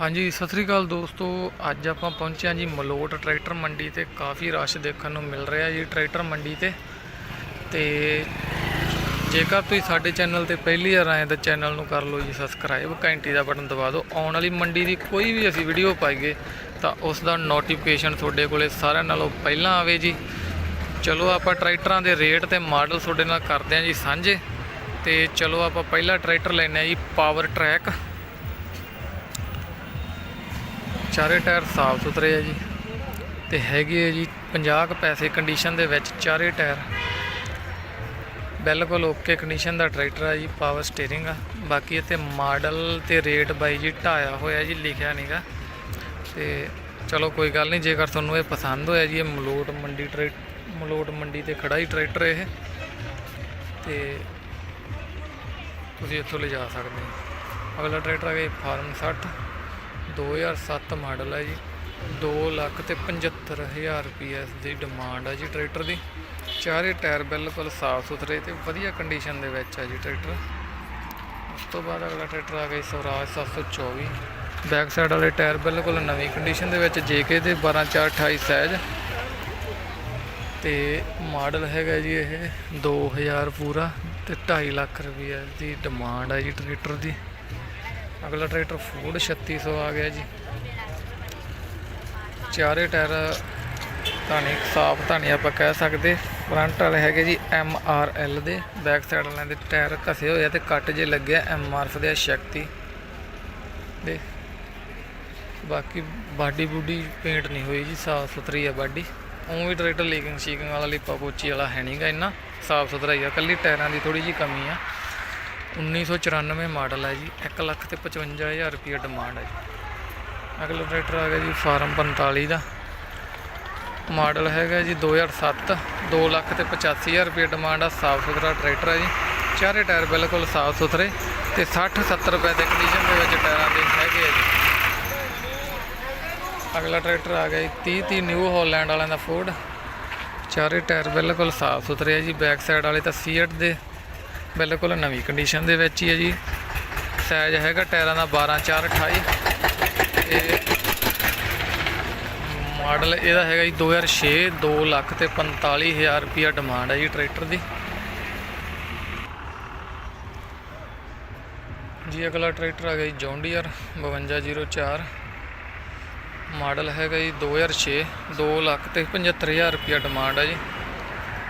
ਹਾਂਜੀ, ਸਤਿ ਸ੍ਰੀ ਅਕਾਲ ਦੋਸਤੋ। ਅੱਜ ਆਪਾਂ ਪਹੁੰਚੇ ਹਾਂ ਜੀ ਮਲੋਟ ਟਰੈਕਟਰ ਮੰਡੀ ਤੇ। ਕਾਫੀ ਰਸ਼ ਦੇਖਣ ਨੂੰ ਮਿਲ ਰਿਹਾ ਜੀ ਟਰੈਕਟਰ ਮੰਡੀ ਤੇ। ਤੇ ਜੇਕਰ ਤੁਸੀਂ ਸਾਡੇ ਚੈਨਲ ਤੇ ਪਹਿਲੀ ਵਾਰ ਆਏ ਤਾਂ ਚੈਨਲ ਨੂੰ ਕਰ ਲਓ ਜੀ ਸਬਸਕ੍ਰਾਈਬ। ਘੰਟੀ ਦਾ ਬਟਨ ਦਬਾ ਦਿਓ। ਆਉਣ ਵਾਲੀ ਮੰਡੀ ਦੀ ਕੋਈ ਵੀ ਅਸੀਂ ਵੀਡੀਓ ਪਾਈਏ ਤਾਂ ਉਸ ਦਾ ਨੋਟੀਫਿਕੇਸ਼ਨ ਤੁਹਾਡੇ ਕੋਲੇ ਸਾਰਿਆਂ ਨਾਲੋਂ ਪਹਿਲਾਂ ਆਵੇ ਜੀ। ਚਲੋ ਆਪਾਂ ਟਰੈਕਟਰਾਂ ਦੇ ਰੇਟ ਤੇ ਮਾਡਲ ਤੁਹਾਡੇ ਨਾਲ ਕਰਦੇ ਹਾਂ ਜੀ ਸਾਂਝੇ। ਤੇ ਚਲੋ ਆਪਾਂ ਪਹਿਲਾ ਟਰੈਕਟਰ ਲੈਣੇ ਆ ਜੀ ਪਾਵਰ ਟਰੈਕ ਚਾਰੇ ਟਾਇਰ ਸਾਫ਼ ਸੁਥਰੇ ਆ ਜੀ ਤੇ ਹੈਗੇ ਆ ਜੀ 50 ਕੁ ਪੈਸੇ ਕੰਡੀਸ਼ਨ ਦੇ ਵਿੱਚ ਚਾਰੇ ਟਾਇਰ। ਬਿਲਕੁਲ ਓਕੇ ਕੰਡੀਸ਼ਨ ਦਾ ਟਰੈਕਟਰ ਆ ਜੀ ਪਾਵਰ ਸਟੀਅਰਿੰਗ ਆ। ਬਾਕੀ ਇੱਥੇ ਮਾਡਲ ਤੇ ਰੇਟ ਬਾਈ ਜੀ ਢਾਇਆ ਹੋਇਆ ਜੀ, ਲਿਖਿਆ ਨਹੀਂਗਾ ਤੇ ਚਲੋ ਕੋਈ ਗੱਲ ਨਹੀਂ ਜੇਕਰ ਤੁਹਾਨੂੰ ਇਹ ਪਸੰਦ ਹੋਇਆ ਜੀ, ਇਹ ਮਲੋਟ ਮੰਡੀ ਟਰੈਕ ਮਲੋਟ ਮੰਡੀ ਤੇ ਖੜਾ ਹੀ ਟਰੈਕਟਰ ਇਹ। ਤੇ ਤੁਸੀਂ ਇੱਥੋਂ ਲਿਜਾ ਸਕਦੇ ਹੋ। ਅਗਲਾ ਟਰੈਕਟਰ ਆ ਗਿਆ ਫਾਰਮ 60 2007 ਮਾਡਲ ਹੈ ਜੀ। 2 ਲੱਖ ਤੇ 75000 ਰੁਪਏ ਦੀ ਡਿਮਾਂਡ ਹੈ ਜੀ ਟਰੈਕਟਰ ਦੀ। ਚਾਰੇ ਟਾਇਰ ਬਿਲਕੁਲ ਸਾਫ਼ ਸੁਥਰੇ ਤੇ ਵਧੀਆ ਕੰਡੀਸ਼ਨ ਦੇ ਵਿੱਚ ਹੈ ਜੀ ਟਰੈਕਟਰ ਉਸ ਤੋਂ ਬਾਅਦ ਅਗਲਾ ਟਰੈਕਟਰ ਆ ਗਿਆ ਜੀ ਸਵਰਾਜ 724 ਬੈਕ ਸਾਈਡ ਵਾਲੇ ਟਾਇਰ ਬਿਲਕੁਲ ਨਵੀਂ ਕੰਡੀਸ਼ਨ ਦੇ ਵਿੱਚ ਜੇਕੇ ਦੇ 12428 ਸਾਈਜ਼ ਤੇ ਮਾਡਲ ਹੈਗਾ ਜੀ ਇਹ 2000 ਪੂਰਾ ਤੇ 2.5 ਲੱਖ ਰੁਪਏ ਦੀ ਡਿਮਾਂਡ ਹੈ ਜੀ ਟਰੈਕਟਰ ਦੀ। ਅਗਲਾ ਟਰੈਕਟਰ ਫੋਰਡ 3600 ਆ ਗਿਆ ਜੀ। ਚਾਰੇ ਟਾਇਰ ਧਾਣੀ ਸਾਫ਼ ਧਾਨੀ ਆਪਾਂ ਕਹਿ ਸਕਦੇ। ਫਰੰਟ ਵਾਲੇ ਹੈਗੇ ਜੀ ਐਮ ਆਰ ਐਲ ਦੇ। ਬੈਕ ਸਾਈਡ ਵਾਲਿਆਂ ਦੇ ਟਾਇਰ ਘਸੇ ਹੋਏ ਆ ਤੇ ਕੱਟ ਜੇ ਲੱਗਿਆ ਐਮ ਆਰ ਐਫ ਦੇ ਆ ਸ਼ਕਤੀ ਦੇ। ਬਾਕੀ ਬਾਡੀ ਬੂਡੀ ਪੇਂਟ ਨਹੀਂ ਹੋਈ ਜੀ, ਸਾਫ਼ ਸੁਥਰੀ ਆ ਬਾਡੀ। ਉਹ ਵੀ ਟਰੈਕਟਰ ਲੀਕਿੰਗ ਸ਼ੀਕਿੰਗ ਵਾਲਾ ਲਿਪਾ ਪੋਚੀ ਵਾਲਾ ਹੈ ਨਹੀਂਗਾ ਇੰਨਾ। ਸਾਫ਼ ਸੁਥਰਾ ਹੀ ਆ, ਕੱਲੀ ਟਾਇਰਾਂ ਦੀ ਥੋੜੀ ਜੀ ਕਮੀ ਆ। 1994 ਮਾਡਲ ਹੈ ਜੀ 1 ਲੱਖ ਤੇ 55000 ਰੁਪਏ ਡਿਮਾਂਡ ਹੈ ਜੀ। ਅਗਲਾ ਟਰੈਕਟਰ ਆ ਗਿਆ ਜੀ ਫਾਰਮ 45 ਦਾ। ਮਾਡਲ ਹੈਗਾ ਜੀ 2007 2 ਲੱਖ ਤੇ 85000 ਰੁਪਏ ਡਿਮਾਂਡ ਆ, ਸਾਫ਼ ਸੁਥਰਾ ਟਰੈਕਟਰ ਹੈ ਜੀ। ਚਾਰੇ ਟਾਇਰ ਬਿਲਕੁਲ ਸਾਫ਼ ਸੁਥਰੇ ਤੇ 60 70 ਰੁਪਏ ਦੇ ਕੰਡੀਸ਼ਨ ਦੇ ਵਿੱਚ ਟਾਇਰਾਂ ਦੇ ਹੈਗੇ ਆ ਜੀ। ਅਗਲਾ ਟਰੈਕਟਰ ਆ ਗਿਆ ਜੀ 30 30 ਨਿਊ ਹਾਲੈਂਡ ਵਾਲਿਆਂ ਦਾ ਫੋਰਡ ਚਾਰੇ ਟਾਇਰ ਬਿਲਕੁਲ ਸਾਫ਼ ਸੁਥਰੇ ਆ ਜੀ ਬੈਕ ਸਾਈਡ ਵਾਲੇ ਤਾਂ ਸੀਟ ਦੇ। ਬਿਲਕੁਲ ਨਵੀਂ ਕੰਡੀਸ਼ਨ ਦੇ ਵਿੱਚ ਹੀ ਹੈ ਜੀ। ਸਾਈਜ਼ ਹੈਗਾ ਟਾਇਰਾਂ ਦਾ 12 4 28 ਤੇ ਮਾਡਲ ਇਹਦਾ ਹੈਗਾ ਜੀ 2006 2 ਲੱਖ ਤੇ 45000 ਰੁਪਿਆ ਡਿਮਾਂਡ ਹੈ ਜੀ ਟਰੈਕਟਰ ਦੀ। ਜੀ ਅਗਲਾ ਟਰੈਕਟਰ ਆ ਗਿਆ ਜੀ ਜੌਂਡੀਅਰ 5204 ਮਾਡਲ ਹੈਗਾ ਜੀ 2006 2 ਲੱਖ ਤੇ 75000 ਰੁਪਿਆ ਡਿਮਾਂਡ ਹੈ ਜੀ।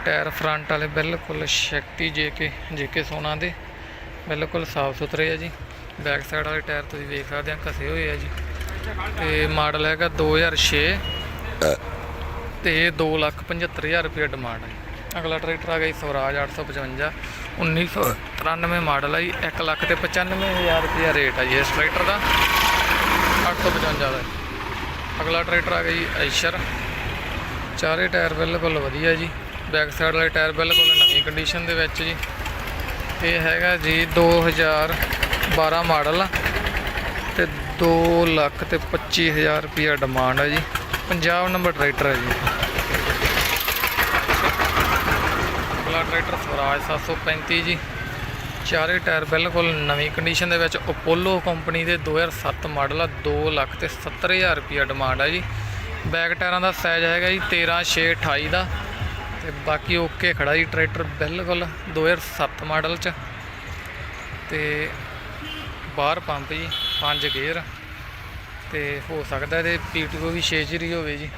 ਟਾਇਰ ਫਰੰਟ ਵਾਲੇ ਬਿਲਕੁਲ ਸ਼ਕਤੀ ਜੇ ਕੇ, ਜੇ ਸੋਨਾ ਦੇ। ਬਿਲਕੁਲ ਸਾਫ਼ ਸੁਥਰੇ ਆ ਜੀ। ਬੈਕ ਸਾਈਡ ਵਾਲੇ ਟਾਇਰ ਤੁਸੀਂ ਵੇਖ ਸਕਦੇ ਆ, ਘਸੇ ਹੋਏ ਆ ਜੀ। ਤੇ ਮਾਡਲ ਹੈਗਾ 2006 ਤੇ 275000 ਰੁਪਏ ਡਿਮਾਂਡ ਹੈ ਅਗਲਾ ਟਰੈਕਟਰ ਆ ਗਿਆ ਜੀ ਸਵਰਾਜ 855 1993 ਮਾਡਲ ਹੈ ਜੀ। 1 ਲੱਖ ਤੇ 95000 ਰੁਪਏ ਰੇਟ ਹੈ ਜੀ ਇਸ ਟਰੈਕਟਰ ਦਾ। 855 ਦਾ। ਅਗਲਾ ਟਰੈਕਟਰ ਆ ਗਿਆ ਜੀ ਐਸ਼ਰ ਚਾਰੇ ਟਾਇਰ ਬਿਲਕੁਲ ਵਧੀਆ ਜੀ। ਬੈਕ ਸਾਈਡ ਵਾਲੇ ਟਾਇਰ ਬਿਲਕੁਲ ਨਵੀਂ ਕੰਡੀਸ਼ਨ ਦੇ ਵਿੱਚ ਜੀ। ਇਹ ਹੈਗਾ ਜੀ 2012 ਮਾਡਲ ਆ ਤੇ 2 ਲੱਖ ਤੇ 25000 ਰੁਪਿਆ ਡਿਮਾਂਡ ਆ ਜੀ। ਪੰਜਾਬ ਨੰਬਰ ਟਰੈਕਟਰ ਹੈ ਜੀ। ਅਗਲਾ ਟਰੈਕਟਰ ਸਵਰਾਜ 735 ਜੀ। ਚਾਰੇ ਟਾਇਰ ਬਿਲਕੁਲ ਨਵੀਂ ਕੰਡੀਸ਼ਨ ਦੇ ਵਿੱਚ। ਅਪੋਲੋ ਕੰਪਨੀ ਦੇ 2007 ਮਾਡਲ ਆ 2 ਲੱਖ ਤੇ 70000 ਰੁਪਿਆ ਡਿਮਾਂਡ ਹੈ ਜੀ। ਬੈਕ ਟਾਇਰਾਂ ਦਾ ਸਾਈਜ਼ ਹੈਗਾ ਜੀ 13 6 28 ਦਾ। ਤੇ ਬਾਕੀ ਓਕੇ ਖੜਾ ਜੀ ਟਰੈਕਟਰ ਬਿਲਕੁਲ 2007 ਮਾਡਲ ਚ। ਤੇ ਬਾਹਰ ਪੰਪ ਜੀ, ਪੰਜ ਗੇਅਰ। ਤੇ ਹੋ ਸਕਦਾ ਇਹਦੇ ਪੀਟੀਓ ਵੀ 6 ਚਿਰੀ ਹੋਵੇ ਜੀ।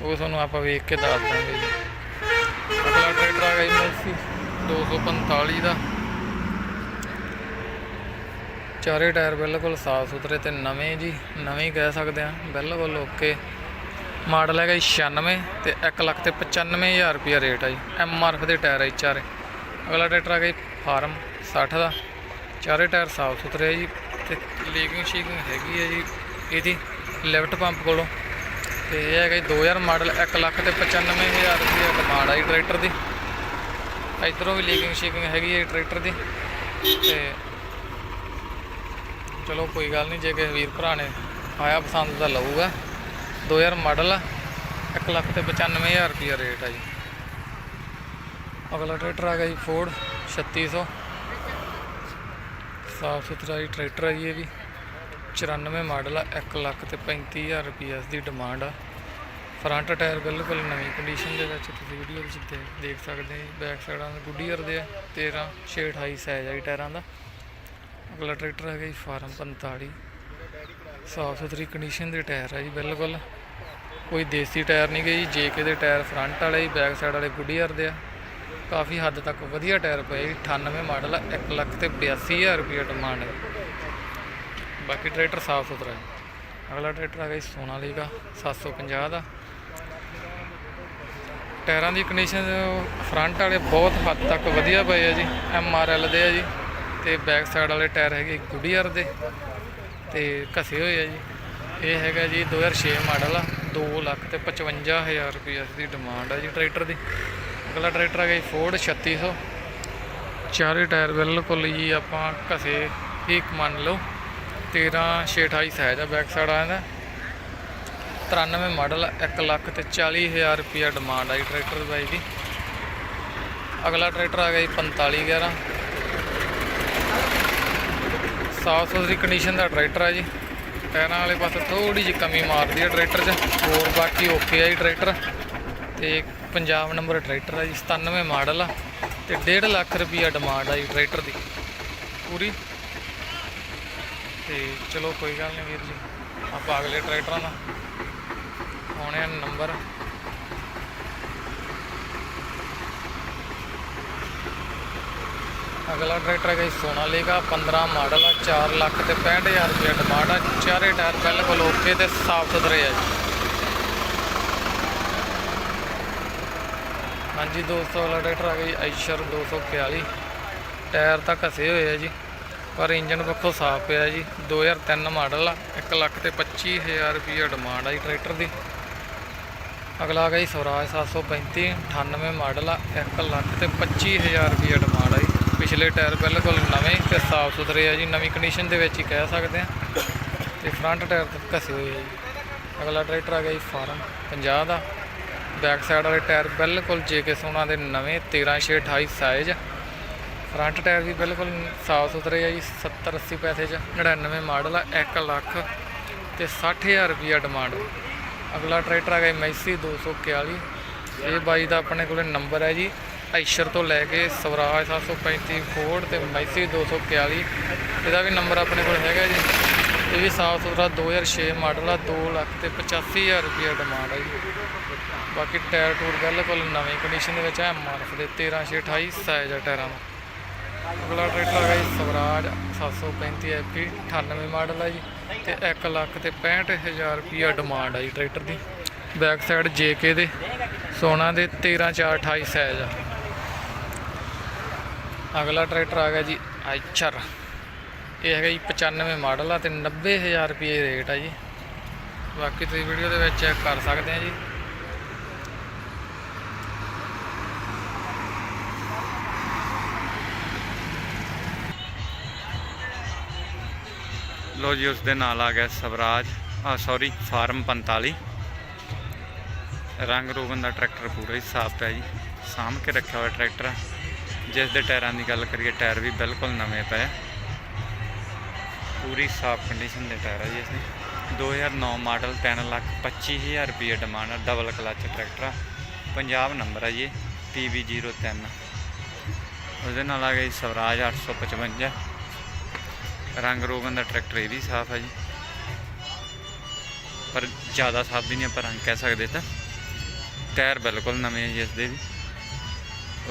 ਉਹ ਤੁਹਾਨੂੰ ਆਪਾਂ ਵੇਖ ਕੇ ਦੱਸ ਦਾਂਗੇ ਜੀ। ਅਗਲਾ ਟਰੈਕਟਰ ਆ ਗਿਆ ਜੀ ਮੈਸੀ 245 ਦਾ। ਚਾਰੇ ਟਾਇਰ ਬਿਲਕੁਲ ਸਾਫ਼ ਸੁਥਰੇ ਤੇ ਨਵੇਂ ਜੀ, ਨਵੇਂ ਹੀ ਕਹਿ ਸਕਦੇ ਆ ਬਿਲਕੁਲ ਓਕੇ। ਮਾਡਲ ਹੈਗਾ ਜੀ 96 ਤੇ 1 ਲੱਖ ਤੇ 95000 ਰੁਪਿਆ ਰੇਟ ਆ ਜੀ। ਐਮ ਆਰ ਐਫ ਦੇ ਟਾਇਰ ਹੈ ਜੀ ਚਾਰੇ। ਅਗਲਾ ਟਰੈਕਟਰ ਆ ਗਿਆ ਜੀ ਫਾਰਮ 60 ਦਾ। ਚਾਰੇ ਟਾਇਰ ਸਾਫ਼ ਸੁਥਰੇ ਆ ਜੀ ਤੇ ਲੀਕਿੰਗ ਸ਼ੀਕਿੰਗ ਹੈਗੀ ਹੈ ਜੀ ਇਹਦੀ ਲੈਫਟ ਪੰਪ ਕੋਲੋਂ। ਤੇ ਇਹ ਹੈਗਾ ਜੀ 2000 ਮਾਡਲ 1 ਲੱਖ ਤੇ 95000 ਰੁਪਿਆ ਡਿਮਾਂਡ ਹੈ ਜੀ ਟਰੈਕਟਰ ਦੀ। ਇਧਰੋਂ ਵੀ ਲੀਕਿੰਗ ਸ਼ੀਕਿੰਗ ਹੈਗੀ ਹੈ ਟਰੈਕਟਰ ਦੀ। ਤੇ ਚਲੋ ਕੋਈ ਗੱਲ ਨਹੀਂ, ਜੇ ਕਿਸੇ ਵੀਰ ਭਰਾ ਨੇ ਆਇਆ ਪਸੰਦ ਤਾਂ ਲਊਗਾ। 2000 ਮਾਡਲ ਆ। 1 ਲੱਖ ਤੇ 95000 ਰੁਪਿਆ ਰੇਟ ਆ ਜੀ। ਅਗਲਾ ਟਰੈਕਟਰ ਆ ਗਿਆ ਜੀ ਫੋਰਡ 3600 ਸਾਫ਼ ਸੁਥਰਾ ਜੀ ਟਰੈਕਟਰ ਆ ਜੀ ਇਹ ਵੀ। 94 ਮਾਡਲ ਆ 1 ਲੱਖ ਤੇ 35000 ਰੁਪਏ ਇਸ ਦੀ ਡਿਮਾਂਡ ਆ। ਫਰੰਟ ਟਾਇਰ ਬਿਲਕੁਲ ਨਵੀਂ ਕੰਡੀਸ਼ਨ ਦੇ ਵਿੱਚ ਤੁਸੀਂ ਵੀਡੀਓ ਵਿੱਚ ਦੇਖ ਸਕਦੇ ਹੋ ਬੈਕ ਸਾਈਡਾਂ ਦੇ ਗੁੱਡੀਅਰ ਦੇ ਆ 13 6 28 ਸਾਈਜ਼ ਆ ਜੀ ਟਾਇਰਾਂ ਦਾ। ਅਗਲਾ ਟਰੈਕਟਰ ਹੈਗਾ ਜੀ ਫਾਰਮ 45 ਸਾਫ਼ ਸੁਥਰੀ ਕੰਡੀਸ਼ਨ ਦੇ ਟਾਇਰ ਆ ਜੀ, ਬਿਲਕੁਲ। ਕੋਈ ਦੇਸੀ ਟਾਇਰ ਨਹੀਂ ਗਈ ਜੇਕੇ ਦੇ ਟਾਇਰ ਫਰੰਟ ਵਾਲੇ ਹੀ ਬੈਕ ਸਾਈਡ ਵਾਲੇ ਗੁੱਡੀਅਰ ਦੇ ਆ। ਕਾਫੀ ਹੱਦ ਤੱਕ ਵਧੀਆ ਟਾਇਰ ਪਏ ਜੀ 98 ਮਾਡਲ ਆ 1 ਲੱਖ ਤੇ 82000 ਰੁਪਏ ਡਿਮਾਂਡ ਹੈ ਬਾਕੀ ਟਰੈਕਟਰ ਸਾਫ਼ ਸੁਥਰਾ ਹੈ ਅਗਲਾ ਟਰੈਕਟਰ ਹੈਗਾ ਜੀ ਸੋਨਾਲੀਕਾ 750 ਦਾ। ਟਾਇਰਾਂ ਦੀ ਕੰਡੀਸ਼ਨ ਫਰੰਟ ਵਾਲੇ ਬਹੁਤ ਹੱਦ ਤੱਕ ਵਧੀਆ ਪਏ ਆ ਜੀ, ਐਮ ਆਰ ਐਲ ਦੇ ਆ ਜੀ, ਤੇ ਬੈਕ ਸਾਈਡ ਵਾਲੇ ਟਾਇਰ ਹੈਗੇ ਗੁੱਡੀਅਰ ਦੇ। ਤੇ ਘਸੇ ਹੋਏ ਆ ਜੀ। ਇਹ ਹੈਗਾ ਜੀ 2006 ਮਾਡਲ ਆ 2 ਲੱਖ ਤੇ 55000 ਰੁਪਏ ਦੀ ਡਿਮਾਂਡ ਆ ਜੀ ਟਰੈਕਟਰ ਦੀ। ਅਗਲਾ ਟਰੈਕਟਰ ਹੈਗਾ ਜੀ ਫੋਰਡ 3600 ਚਾਰੇ ਟਾਇਰ ਬਿਲਕੁਲ ਜੀ ਆਪਾਂ ਘਸੇ ਹੀ ਮੰਨ ਲਓ 13 628 ਸਾਈਜ਼ ਆ ਬੈਕ ਸਾਈਡ ਆ ਜਾਂਦਾ 93 ਮਾਡਲ 1 ਲੱਖ ਤੇ 40000 ਰੁਪਏ ਡਿਮਾਂਡ ਆ ਜੀ ਟਰੈਕਟਰ ਦੀ ਬਾਈ ਦੀ। ਅਗਲਾ ਟਰੈਕਟਰ ਆ ਗਿਆ ਜੀ 4511 ਸਾਫ਼ ਸੁਥਰੀ ਕੰਡੀਸ਼ਨ ਦਾ ਟਰੈਕਟਰ ਆ ਜੀ। ਟਾਇਰਾਂ ਵਾਲੇ ਪਾਸੇ ਥੋੜੀ ਜਿਹੀ ਕਮੀ ਮਾਰਦੀ ਹੈ ਟਰੈਕਟਰ 'ਚ। ਹੋਰ ਬਾਕੀ ਓਕੇ ਆ ਜੀ ਟਰੈਕਟਰ ਤੇ ਪੰਜਾਬ ਨੰਬਰ ਟਰੈਕਟਰ ਆ ਜੀ 97 ਮਾਡਲ ਆ ਤੇ 1.5 ਲੱਖ ਰੁਪਈਆ ਡਿਮਾਂਡ ਆ ਜੀ ਟਰੈਕਟਰ ਦੀ। ਪੂਰੀ। ਤੇ ਚਲੋ ਕੋਈ ਗੱਲ ਨਹੀਂ ਵੀਰ ਜੀ, ਆਪਾਂ ਅਗਲੇ ਟਰੈਕਟਰਾਂ ਦਾ ਆਉਣੇ ਨੰਬਰ। ਅਗਲਾ ਟਰੈਕਟਰ ਹੈ ਜੀ ਸੋਨਾਲੀਕਾ 15 ਮਾਡਲ ਆ 4 ਲੱਖ ਤੇ 65000 ਰੁਪਏ ਡਿਮਾਂਡ ਆ। ਚਾਰੇ ਟਾਇਰ ਬਿਲਕੁਲ ਓਕੇ ਤੇ ਸਾਫ਼ ਸੁਥਰੇ ਆ ਜੀ। ਹਾਂਜੀ ਦੋਸਤੋ, ਅਗਲਾ ਟਰੈਕਟਰ ਆ ਗਿਆ ਜੀ ਆਈਸ਼ਰ 241 ਟਾਇਰ ਤਾਂ ਘਸੇ ਹੋਏ ਆ ਜੀ, ਪਰ ਇੰਜਨ ਪੱਖੋਂ ਸਾਫ਼ ਪਿਆ ਜੀ। 2003 ਮਾਡਲ ਆ 1 ਲੱਖ ਤੇ 25000 ਰੁਪਏ ਡਿਮਾਂਡ ਆ ਜੀ ਟਰੈਕਟਰ ਦੀ। ਅਗਲਾ ਆ ਗਿਆ ਜੀ ਸਵਰਾਜ 735 98 ਮਾਡਲ ਆ 1 ਲੱਖ ਤੇ 25000 ਰੁਪਏ ਡਿਮਾਂਡ ਆ ਜੀ। ਪਿਛਲੇ ਟਾਇਰ ਬਿਲਕੁਲ ਨਵੇਂ ਤੇ ਸਾਫ਼ ਸੁਥਰੇ ਆ ਜੀ, ਨਵੀਂ ਕੰਡੀਸ਼ਨ ਦੇ ਵਿੱਚ ਹੀ ਕਹਿ ਸਕਦੇ ਆ। ਤੇ ਫਰੰਟ ਟਾਇਰ ਤਾਂ ਘਸੇ ਹੋਏ ਆ ਜੀ। ਅਗਲਾ ਟਰੈਕਟਰ ਆ ਗਿਆ ਜੀ ਫਾਰਮ 50 ਦਾ। ਬੈਕ ਸਾਈਡ ਵਾਲੇ ਟਾਇਰ ਬਿਲਕੁਲ ਜੇਕੇ ਸੋਨਾ ਦੇ ਨਵੇਂ 13 6 28 ਸਾਈਜ਼ ਫਰੰਟ ਟਾਇਰ ਵੀ ਬਿਲਕੁਲ ਸਾਫ਼ ਸੁਥਰੇ ਆ ਜੀ 70 80 ਪੈਸੇ ਚ 99 ਮਾਡਲ ਆ 1 ਲੱਖ ਤੇ 60000 ਰੁਪਿਆ ਡਿਮਾਂਡ ਅਗਲਾ ਟਰੈਕਟਰ ਆ ਗਿਆ ਮੈਸੀ 241 ਇਹ ਬਾਈ ਦਾ ਆਪਣੇ ਕੋਲੇ ਨੰਬਰ ਹੈ ਜੀ। ਆਈਸ਼ਰ ਤੋਂ ਲੈ ਕੇ ਸਵਰਾਜ 735 ਫੋਰਡ ਤੇ ਮੈਸੀ 241 ਇਹਦਾ ਵੀ ਨੰਬਰ ਆਪਣੇ ਕੋਲ ਹੈਗਾ ਜੀ। ਇਹ ਵੀ ਸਾਫ਼ ਸੁਥਰਾ 2006 ਮਾਡਲ ਆ 2 ਲੱਖ ਤੇ 85000 ਰੁਪਿਆ ਡਿਮਾਂਡ ਆ ਜੀ। ਬਾਕੀ ਟਾਇਰ ਟੂਰ ਬਿਲਕੁਲ ਨਵੀਂ ਕੰਡੀਸ਼ਨ ਦੇ ਵਿੱਚ ਹੈ ਐਮਆਰਐਫ ਦੇ 13 6 28 ਸਾਈਜ਼ ਆ ਟਾਇਰਾਂ ਦਾ। ਅਗਲਾ ਟਰੈਕਟਰ ਹੈਗਾ ਜੀ ਸਵਰਾਜ 735 ਐਪੀ 98 ਮਾਡਲ ਆ ਜੀ ਤੇ 1 ਲੱਖ ਤੇ 65000 ਰੁਪਿਆ ਡਿਮਾਂਡ ਆ ਜੀ ਟਰੈਕਟਰ ਦੀ। ਬੈਕ ਸਾਈਡ ਜੇਕੇ ਦੇ, ਸੋਨਾ ਦੇ 13 4 28 ਸਾਈਜ਼ ਆ। ਅਗਲਾ ਟਰੈਕਟਰ ਆ ਗਿਆ ਜੀ ਆਈਚਰ। ਇਹ ਹੈਗਾ ਜੀ 95 ਮਾਡਲ ਆ ਤੇ 90000 ਰੁਪਏ ਰੇਟ ਆ ਜੀ। ਬਾਕੀ ਤੁਸੀਂ ਵੀਡੀਓ ਦੇ ਵਿੱਚ ਚੈੱਕ ਕਰ ਸਕਦੇ ਆ ਜੀ। ਲੋ ਜੀ ਉਸ ਦੇ ਨਾਲ ਆ ਗਿਆ ਸਵਰਾਜ ਆ ਸੌਰੀ ਫਾਰਮ 45 ਰੰਗ ਰੋਗਨ ਦਾ ਟਰੈਕਟਰ ਪੂਰਾ ਹੀ ਸਾਫ਼ ਹੈ ਜੀ। ਸਾਂਭ ਕੇ ਰੱਖਿਆ ਹੋਇਆ ਟਰੈਕਟਰ। ਜਿਸ ਦੇ ਟਾਇਰਾਂ ਦੀ ਗੱਲ ਕਰੀਏ, ਟਾਇਰ ਵੀ ਬਿਲਕੁਲ ਨਵੇਂ ਪਏ। ਆ। ਪੂਰੀ ਸਾਫ਼ ਕੰਡੀਸ਼ਨ ਦੇ ਟਾਇਰ ਆ ਜੀ ਇਸਦੇ। 2009 ਮਾਡਲ 3 ਲੱਖ 25000 ਰੁਪਏ ਡਿਮਾਂਡ ਆ ਡਬਲ ਕਲਚ ਟਰੈਕਟਰ ਆ। ਪੰਜਾਬ ਨੰਬਰ ਆ ਜੀ PB03 ਉਹਦੇ ਨਾਲ ਆ ਗਿਆ ਜੀ ਸਵਰਾਜ 855 ਰੰਗ ਰੋਗਨ ਦਾ ਟਰੈਕਟਰ ਇਹ ਵੀ ਸਾਫ਼ ਹੈ ਜੀ। ਪਰ ਜ਼ਿਆਦਾ ਸਾਫ਼ ਵੀ ਨਹੀਂ ਆਪਾਂ ਰੰਗ ਕਹਿ ਸਕਦੇ ਤਾਂ। ਟਾਇਰ ਬਿਲਕੁਲ ਨਵੇਂ ਹੈ ਜੀ ਇਸ ਦੇ ਵੀ।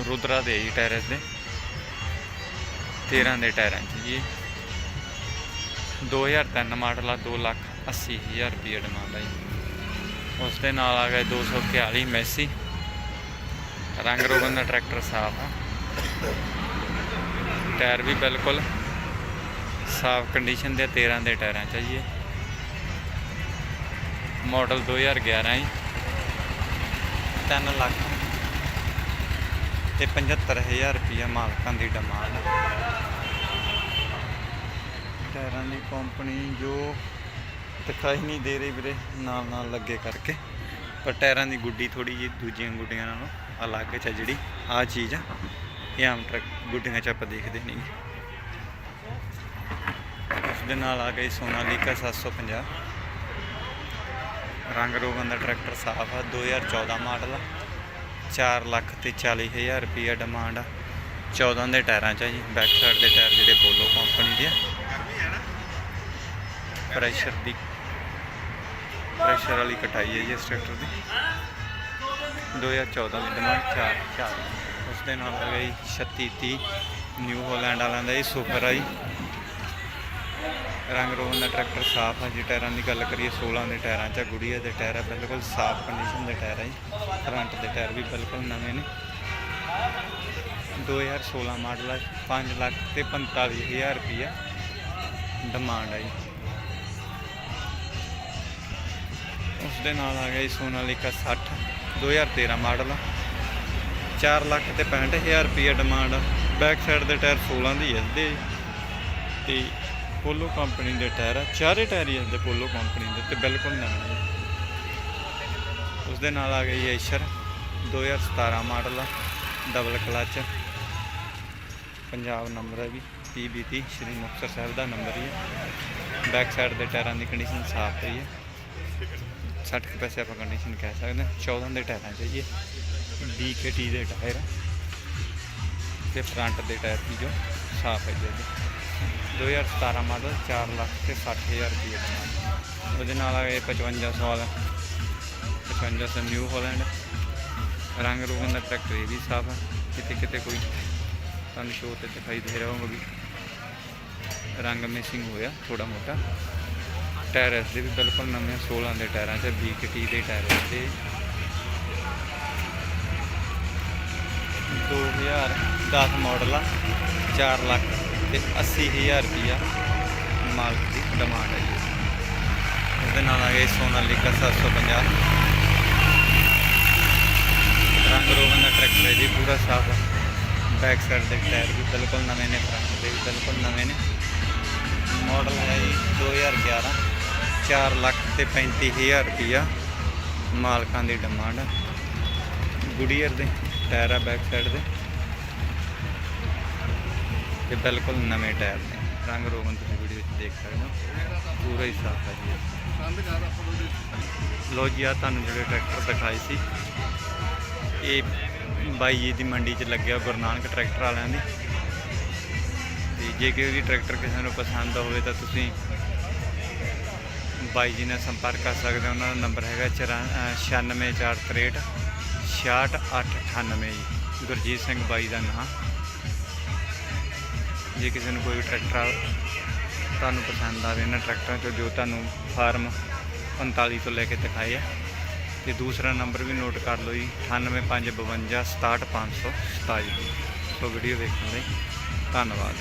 ਰੁਦਰਾ ਦੇ ਜੀ ਟਾਇਰ ਇਸ ਦੇ। 13 ਦੇ ਟਾਇਰਾਂ 'ਚ ਜੀ ਇਹ। 2003 ਮਾਡਲ ਆ, ਦੋ ਲੱਖ 80 ਹਜ਼ਾਰ ਰੁਪਏ ਡਿਮਾਂਡ ਹੈ ਜੀ। ਉਸ ਦੇ ਨਾਲ ਆ ਗਿਆ 241 ਮੈਸੀ। ਰੰਗ ਰੋਗਨ ਦਾ ਟਰੈਕਟਰ ਸਾਫ਼ ਆ। ਟਾਇਰ ਵੀ ਬਿਲਕੁਲ ਸਾਫ਼ ਕੰਡੀਸ਼ਨ ਦੇ 13 ਦੇ ਟਾਇਰਾਂ ਚ ਆ ਜੀ ਇਹ। ਮਾਡਲ 2011 ਹੀ 3 ਲੱਖ ਤੇ 75000 ਰੁਪਇਆ ਮਾਲਕਾਂ ਦੀ ਡਿਮਾਂਡ। ਟਾਇਰਾਂ ਦੀ ਕੰਪਨੀ ਜੋ ਦਿਖਾਈ ਨਹੀਂ ਦੇ ਰਹੀ ਵੀਰੇ, ਨਾਲ ਨਾਲ ਲੱਗੇ ਕਰਕੇ। ਪਰ ਟਾਇਰਾਂ ਦੀ ਗੁੱਡੀ ਥੋੜੀ ਜਿਹੀ ਦੂਜੀਆਂ ਗੁੱਡੀਆਂ ਨਾਲੋਂ ਅਲੱਗ ਚ ਆ ਜਿਹੜੀ। ਆ ਚੀਜ਼ ਆ, ਇਹ ਆਮ ਟਰੱਕ ਗੁੱਡੀਆਂ ਚ ਆਪਾਂ ਦੇਖਦੇ ਨਹੀਂ। ਦੇ ਨਾਲ ਆ ਗਈ ਸੋਨਾਲੀਕਾ 750 ਰੰਗ ਰੋਗਨ ਦਾ ਟਰੈਕਟਰ ਸਾਫ਼ ਆ 2014 ਮਾਡਲ ਆ। 4 ਲੱਖ ਤੇ 40 ਹਜ਼ਾਰ ਰੁਪਈਆ ਡਿਮਾਂਡ ਆ। 14 ਦੇ ਟਾਇਰਾਂ 'ਚ ਆ ਜੀ ਬੈਕ ਸਾਈਡ ਦੇ ਟਾਇਰ ਜਿਹੜੇ ਪੋਲੋ ਕੰਪਨੀ ਦੇ ਆ। ਪ੍ਰੈਸ਼ਰ ਦੀ ਪ੍ਰੈਸ਼ਰ ਵਾਲੀ ਕਟਾਈ ਹੈ ਜੀ ਇਸ ਟਰੈਕਟਰ ਦੀ। 2014 ਦੀ ਡਿਮਾਂਡ 4 4 ਉਸ ਦੇ ਨਾਲ ਆ ਗਈ 3630 ਨਿਊ ਹੋਲੈਂਡ ਵਾਲਿਆਂ ਦਾ ਇਹ ਸੁਪਰ ਆ ਜੀ। ਰੰਗ ਰੋਗਨ ਦਾ ਟਰੈਕਟਰ ਸਾਫ਼ ਆ ਜੀ ਟਾਇਰਾਂ ਦੀ ਗੱਲ ਕਰੀਏ 16 ਦੇ ਟਾਇਰਾਂ 'ਚ ਆ, ਗੁੜੀਆ ਦੇ ਟਾਇਰ ਆ ਬਿਲਕੁਲ ਸਾਫ਼ ਕੰਡੀਸ਼ਨ ਦੇ ਟਾਇਰ ਆ ਜੀ। ਫਰੰਟ ਦੇ ਟਾਇਰ ਵੀ ਬਿਲਕੁਲ ਨਵੇਂ ਨੇ। 2016 ਮਾਡਲ ਆ 5 ਲੱਖ ਤੇ 45000 ਰੁਪਈਆ ਡਿਮਾਂਡ ਆ ਜੀ। ਉਸ ਦੇ ਨਾਲ ਆ ਗਿਆ ਜੀ ਸੋਨਾਲੀਕਾ 60 2013 ਮਾਡਲ ਆ। 4 ਲੱਖ ਤੇ 65000 ਰੁਪਈਆ ਡਿਮਾਂਡ ਆ। ਬੈਕ ਸਾਈਡ ਦੇ ਟਾਇਰ 16 ਦੀ ਹੈ ਦੇ ਤੇ ਪੋਲੋ ਕੰਪਨੀ ਦੇ ਟਾਇਰ ਆ, ਚਾਰੇ ਟਾਇਰ ਹੀ ਇਸਦੇ ਪੋਲੋ ਕੰਪਨੀ ਦੇ ਤੇ ਬਿਲਕੁਲ ਨਵੇਂ ਆ। ਉਸ ਦੇ ਨਾਲ ਆ ਗਈ ਐਸ਼ਰ 2017 ਮਾਡਲ ਆ ਡਬਲ ਕਲਚ ਪੰਜਾਬ ਨੰਬਰ ਹੈ ਵੀ PBT ਸ਼੍ਰੀ ਮੁਕਤਸਰ ਸਾਹਿਬ ਦਾ ਨੰਬਰ ਹੀ ਹੈ ਬੈਕ ਸਾਈਡ ਦੇ ਟਾਇਰਾਂ ਦੀ ਕੰਡੀਸ਼ਨ ਸਾਫ਼ ਪਈ ਹੈ 60 ਕੁ ਪੈਸੇ ਆਪਾਂ ਕੰਡੀਸ਼ਨ ਕਹਿ ਸਕਦੇ ਹਾਂ 14 ਦੇ ਟਾਇਰਾਂ ਚਾਹੀਏ BKT ਦੇ ਟਾਇਰ ਆ। ਤੇ ਫਰੰਟ ਦੇ ਟਾਇਰ ਵੀ ਜੋ ਸਾਫ਼ ਹੈ ਜੀ 2017 ਮਾਡਲ 4 ਲੱਖ ਤੇ 60000 ਰੁਪਏ ਦਾ ਉਹਦੇ ਨਾਲ ਆ ਗਏ 5500 ਵਾਲਾ। 5500 ਨਿਊ ਹਾਲੈਂਡ। ਰੰਗ ਰੂਗਨ ਦਾ ਟਰੈਕਟਰ ਇਹ ਵੀ ਸਾਫ਼ ਹੈ ਕਿਤੇ ਕਿਤੇ ਕੋਈ ਤੁਹਾਨੂੰ ਸ਼ੋਅ ਤੇ ਦਿਖਾਈ ਦੇ ਰਿਹਾ ਹੋਊਗਾ ਵੀ ਰੰਗ ਮਿਸਿੰਗ ਹੋਇਆ ਥੋੜਾ ਮੋਟਾ। ਟਾਇਰ ਇਸ ਦੇ ਵੀ ਬਿਲਕੁਲ ਨਵੇਂ 16 ਦੇ ਟਾਇਰਾਂ 'ਚ 20 ਟੀ ਦੇ ਟਾਇਰ ਤੇ 2010 ਮਾਡਲ ਆ 4 ਲੱਖ ਤੇ 80000 ਰੁਪਿਆ ਮਾਲਕ ਦੀ ਡਿਮਾਂਡ ਹੈ ਜੀ। ਉਹਦੇ ਨਾਲ ਆ ਗਏ ਸੋਨਾਲੀਕਾ 750 ਰੰਗ ਰੋਗਨ ਦਾ ਟਰੈਕਟਰ ਹੈ ਜੀ, ਪੂਰਾ ਸਾਫ਼। ਬੈਕ ਸਾਈਡ ਦੇ ਟਾਇਰ ਵੀ ਬਿਲਕੁਲ ਨਵੇਂ ਨੇ ਫਰੰਟ ਦੇ ਵੀ ਬਿਲਕੁਲ ਨਵੇਂ ਨੇ। ਮਾਡਲ ਹੈ ਜੀ 2011 4 ਲੱਖ ਤੇ 35000 ਰੁਪਿਆ ਮਾਲਕਾਂ ਦੀ ਡਿਮਾਂਡ ਗੁਡੀਅਰ ਦੇ ਟਾਇਰ ਆ ਬੈਕ ਸਾਈਡ ਦੇ। ਤੇ ਬਿਲਕੁਲ ਨਵੇਂ ਟਾਇਰ ਨੇ। ਰੰਗ ਰੋਗਨ ਤੁਸੀਂ ਵੀਡੀਓ ਵਿੱਚ ਦੇਖ ਸਕਦੇ ਹੋ। ਪੂਰਾ ਹੀ ਸਾਫ਼ ਹੈ ਜੀ ਲੋ ਜੀ ਆ ਤੁਹਾਨੂੰ ਜਿਹੜੇ ਟਰੈਕਟਰ ਦਿਖਾਏ ਸੀ। ਇਹ ਬਾਈ ਜੀ ਦੀ ਮੰਡੀ 'ਚ ਲੱਗਿਆ ਗੁਰੂ ਨਾਨਕ ਟਰੈਕਟਰ ਵਾਲਿਆਂ ਦੀ। ਤੇ ਜੇ ਕੋਈ ਵੀ ਟਰੈਕਟਰ ਕਿਸੇ ਨੂੰ ਪਸੰਦ ਹੋਵੇ ਤਾਂ ਤੁਸੀਂ ਬਾਈ ਜੀ ਨਾਲ ਸੰਪਰਕ ਕਰ ਸਕਦੇ ਹੋ। ਉਹਨਾਂ ਦਾ ਨੰਬਰ ਹੈਗਾ 96463 66898 ਜੀ। ਗੁਰਜੀਤ ਸਿੰਘ ਬਾਈ ਦਾ ਨਾਮ ਜੇ ਕਿਸੇ ਨੂੰ ਕੋਈ ਟਰੈਕਟਰ ਤੁਹਾਨੂੰ ਪਸੰਦ ਆਵੇ, ਇਹਨਾਂ ਟਰੈਕਟਰਾਂ ਚੋਂ ਜੋ ਤੁਹਾਨੂੰ ਫਾਰਮ 45 ਤੋਂ ਲੈ ਕੇ ਦਿਖਾਏ ਆ। ਤੇ ਦੂਸਰਾ ਨੰਬਰ ਵੀ ਨੋਟ ਕਰ ਲਓ ਜੀ 98552 67527 ਸੋ ਵੀਡੀਓ ਦੇਖਣ ਲਈ ਧੰਨਵਾਦ।